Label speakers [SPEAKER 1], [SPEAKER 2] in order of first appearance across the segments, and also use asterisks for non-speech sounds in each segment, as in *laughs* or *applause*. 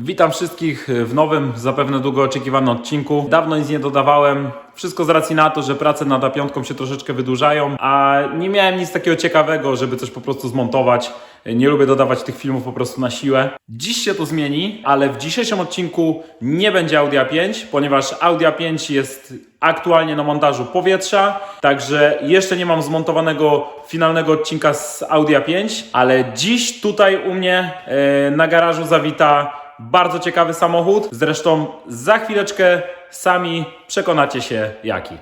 [SPEAKER 1] Witam wszystkich w nowym, zapewne długo oczekiwanym odcinku. Dawno nic nie dodawałem. Wszystko z racji na to, że prace nad A5 się troszeczkę wydłużają, a nie miałem nic takiego ciekawego, żeby coś po prostu zmontować. Nie lubię dodawać tych filmów po prostu na siłę. Dziś się to zmieni, ale w dzisiejszym odcinku nie będzie Audio 5, ponieważ Audio 5 jest aktualnie na montażu powietrza, także jeszcze nie mam zmontowanego finalnego odcinka z Audio 5, ale dziś tutaj u mnie e, na garażu zawita bardzo ciekawy samochód. Zresztą za chwileczkę sami przekonacie się jaki.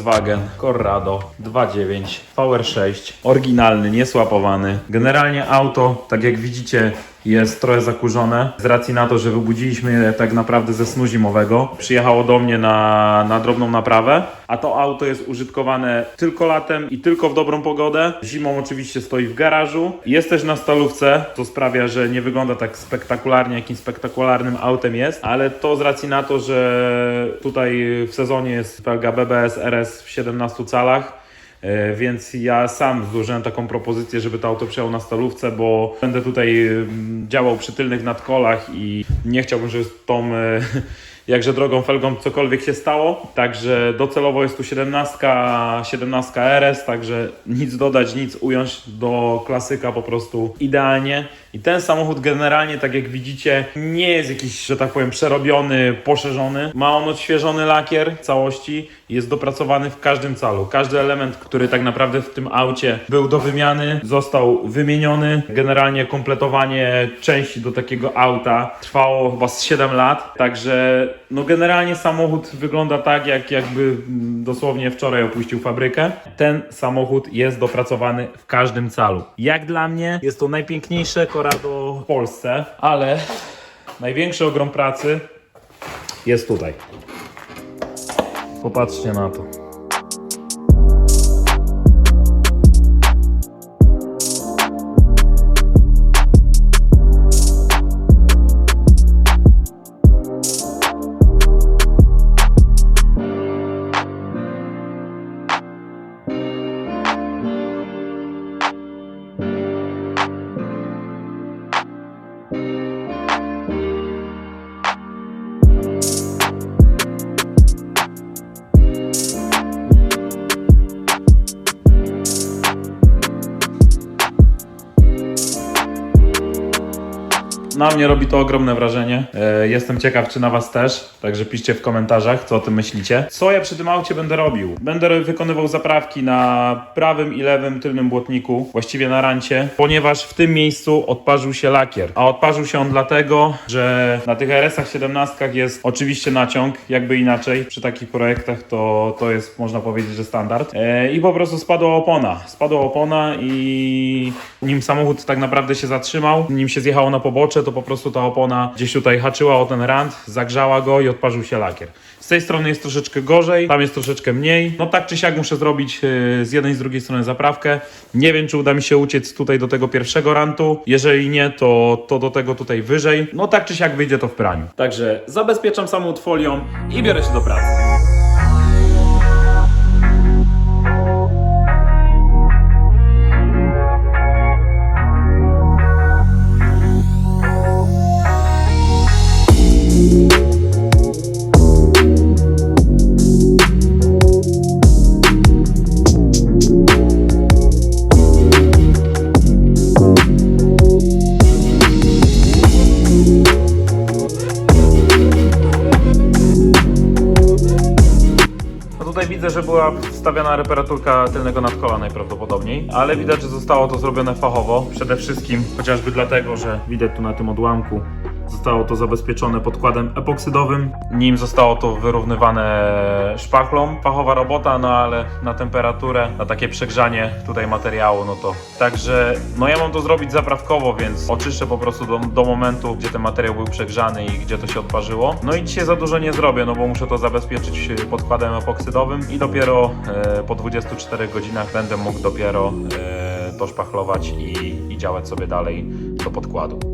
[SPEAKER 1] Volkswagen Corrado 2.9 VR6 oryginalny, niesłapowany. Generalnie auto, tak jak widzicie, jest trochę zakurzone z racji na to, że wybudziliśmy je tak naprawdę ze snu zimowego. Przyjechało do mnie na, na drobną naprawę, a to auto jest użytkowane tylko latem i tylko w dobrą pogodę. Zimą oczywiście stoi w garażu. Jest też na stalówce, co sprawia, że nie wygląda tak spektakularnie, jakim spektakularnym autem jest, ale to z racji na to, że tutaj w sezonie jest felga BBS RS w 17 calach. E, Więc ja sam złożyłem taką propozycję, żeby to auto przyjął na stalówce, bo będę tutaj mm, działał przy tylnych nadkolach i nie chciałbym, żeby z tą e, *laughs* jakże drogą felgą cokolwiek się stało. Także docelowo jest tu 17, 17 RS, także nic dodać, nic ująć do klasyka po prostu idealnie. I ten samochód generalnie, tak jak widzicie, nie jest jakiś, że tak powiem, przerobiony, poszerzony. Ma on odświeżony lakier w całości, jest dopracowany w każdym calu. Każdy element, który tak naprawdę w tym aucie był do wymiany, został wymieniony. Generalnie kompletowanie części do takiego auta trwało chyba z 7 lat, także no generalnie samochód wygląda tak, jak jakby mm, dosłownie wczoraj opuścił fabrykę. Ten samochód jest dopracowany w każdym calu. Jak dla mnie jest to najpiękniejsze Corrado w Polsce, ale największy ogrom pracy jest tutaj. Popatrzcie na to. Na mnie robi to ogromne wrażenie. E, Jestem ciekaw, czy na Was też. Także piszcie w komentarzach, co o tym myślicie. Co ja przy tym aucie będę robił? Będę wykonywał zaprawki na prawym i lewym tylnym błotniku, właściwie na rancie, ponieważ w tym miejscu odparzył się lakier. A odparzył się on dlatego, że na tych RS-ach 17 jest oczywiście naciąg, jakby inaczej. Przy takich projektach to, to jest, można powiedzieć, że standard. E, I po prostu spadła opona. Spadła opona i nim samochód tak naprawdę się zatrzymał, nim się zjechało na pobocze, to po prostu ta opona gdzieś tutaj haczyła o ten rand, zagrzała go i odparzył się lakier. Z tej strony jest troszeczkę gorzej, tam jest troszeczkę mniej. No tak czy siak muszę zrobić e, z jednej i z drugiej strony zaprawkę. Nie wiem, czy uda mi się uciec tutaj do tego pierwszego rantu. Jeżeli nie, to, to do tego tutaj wyżej. No tak czy siak wyjdzie to w praniu. Także zabezpieczam samochód folią i biorę się do pracy. Była wstawiona reparaturka tylnego nadkola najprawdopodobniej, ale widać, że zostało to zrobione fachowo. Przede wszystkim chociażby dlatego, że widać tu na tym odłamku Zostało to zabezpieczone podkładem epoksydowym. Nim zostało to wyrównywane szpachlą. Fachowa robota, no ale na temperaturę, na takie przegrzanie tutaj materiału, no to. Także, no ja mam to zrobić zaprawkowo, więc oczyszczę po prostu do, do momentu, gdzie ten materiał był przegrzany i gdzie to się odparzyło. No i dzisiaj za dużo nie zrobię, no bo muszę to zabezpieczyć podkładem epoksydowym i dopiero e, po 24 godzinach będę mógł dopiero e, to szpachlować i, i działać sobie dalej do podkładu.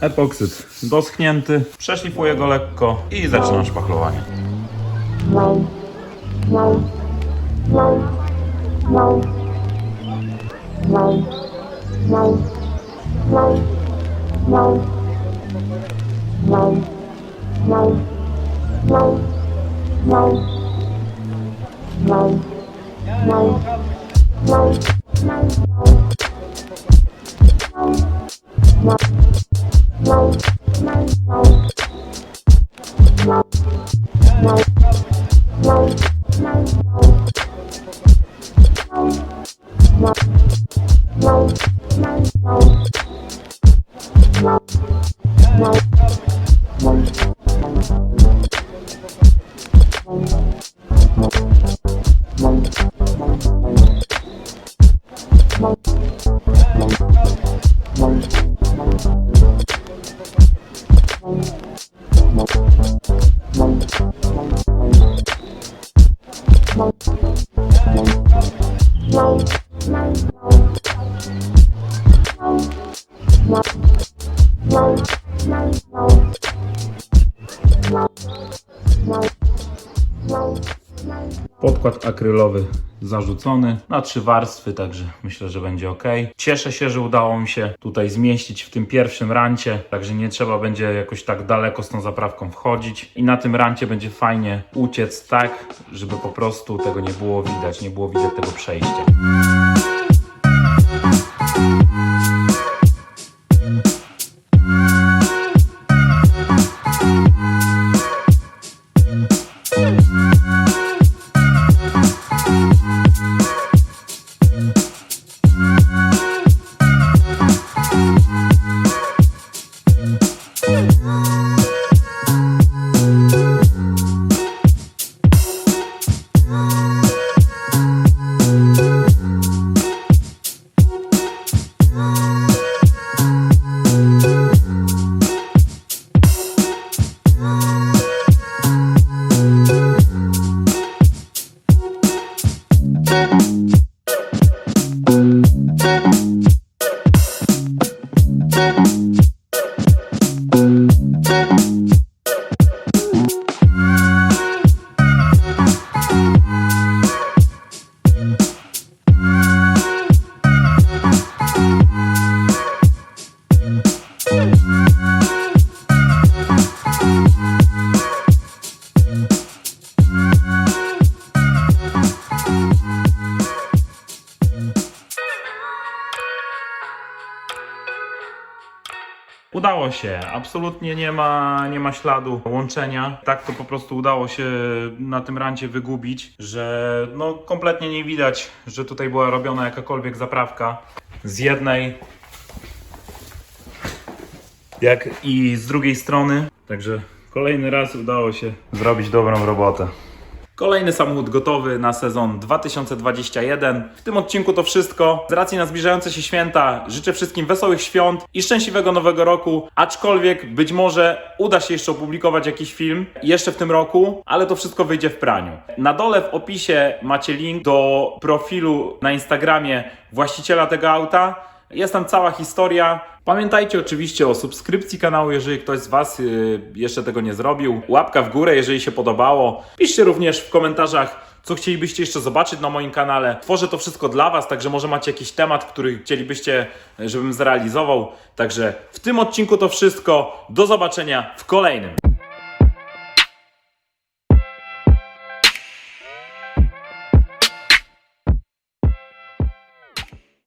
[SPEAKER 1] Epoksyd doschnięty, przeszlifuję go lekko i zaczynam szpachlowanie. Podkład akrylowy zarzucony na trzy warstwy, także myślę, że będzie ok. Cieszę się, że udało mi się tutaj zmieścić w tym pierwszym rancie, także nie trzeba będzie jakoś tak daleko z tą zaprawką wchodzić. I na tym rancie będzie fajnie uciec tak, żeby po prostu tego nie było widać, nie było widać tego przejścia. Udało się, absolutnie nie ma, nie ma śladu łączenia. Tak to po prostu udało się na tym rancie wygubić, że no kompletnie nie widać, że tutaj była robiona jakakolwiek zaprawka z jednej jak i z drugiej strony. Także kolejny raz udało się zrobić dobrą robotę. Kolejny samochód gotowy na sezon 2021. W tym odcinku to wszystko. Z racji na zbliżające się święta życzę wszystkim wesołych świąt i szczęśliwego nowego roku. Aczkolwiek być może uda się jeszcze opublikować jakiś film jeszcze w tym roku, ale to wszystko wyjdzie w praniu. Na dole w opisie macie link do profilu na Instagramie właściciela tego auta. Jest tam cała historia. Pamiętajcie oczywiście o subskrypcji kanału, jeżeli ktoś z Was y, jeszcze tego nie zrobił. Łapka w górę, jeżeli się podobało. Piszcie również w komentarzach, co chcielibyście jeszcze zobaczyć na moim kanale. Tworzę to wszystko dla Was, także może macie jakiś temat, który chcielibyście, żebym zrealizował. Także w tym odcinku to wszystko. Do zobaczenia w kolejnym.